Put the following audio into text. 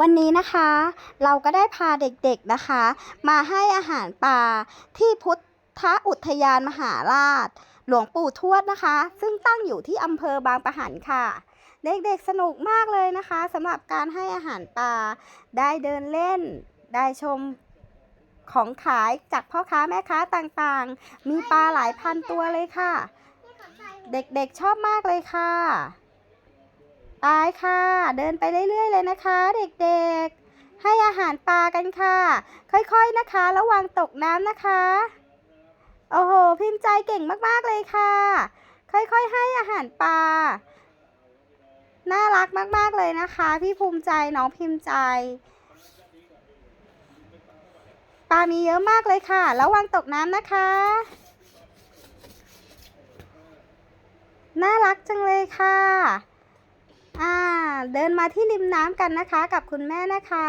วันนี้นะคะ เราก็ได้พาเด็กๆนะคะ มาให้อาหารปลาที่พุทธอุทยานมหาราช หลวงปู่ทวดนะคะ ซึ่งตั้งอยู่ที่อำเภอบางปะหันค่ะ เด็กๆสนุกมากเลยนะคะสำหรับการให้อาหารปลาได้เดินเล่น ได้ชมของขายจากพ่อค้าแม่ค้าต่างๆ มีปลาหลายพันตัวเลยค่ะ เด็กๆชอบมากเลยค่ะ ตายค่ะ เดินไปเรื่อยๆเลยนะคะ เด็กๆ ให้อาหารปลากันค่ะ ค่อยๆนะคะ ระวังตกน้ำนะคะ โอ้โห พิมพ์ใจเก่งมากๆเลยค่ะ ค่อยๆให้อาหารปลา น่ารักมากๆเลยนะคะ พี่ภูมิใจน้องพิมพ์ใจปลามีเยอะมากเลยค่ะ ระวังตกน้ำนะคะ น่ารักจังเลยค่ะ เดินมาที่ริมน้ำกันนะคะ กับคุณแม่นะคะ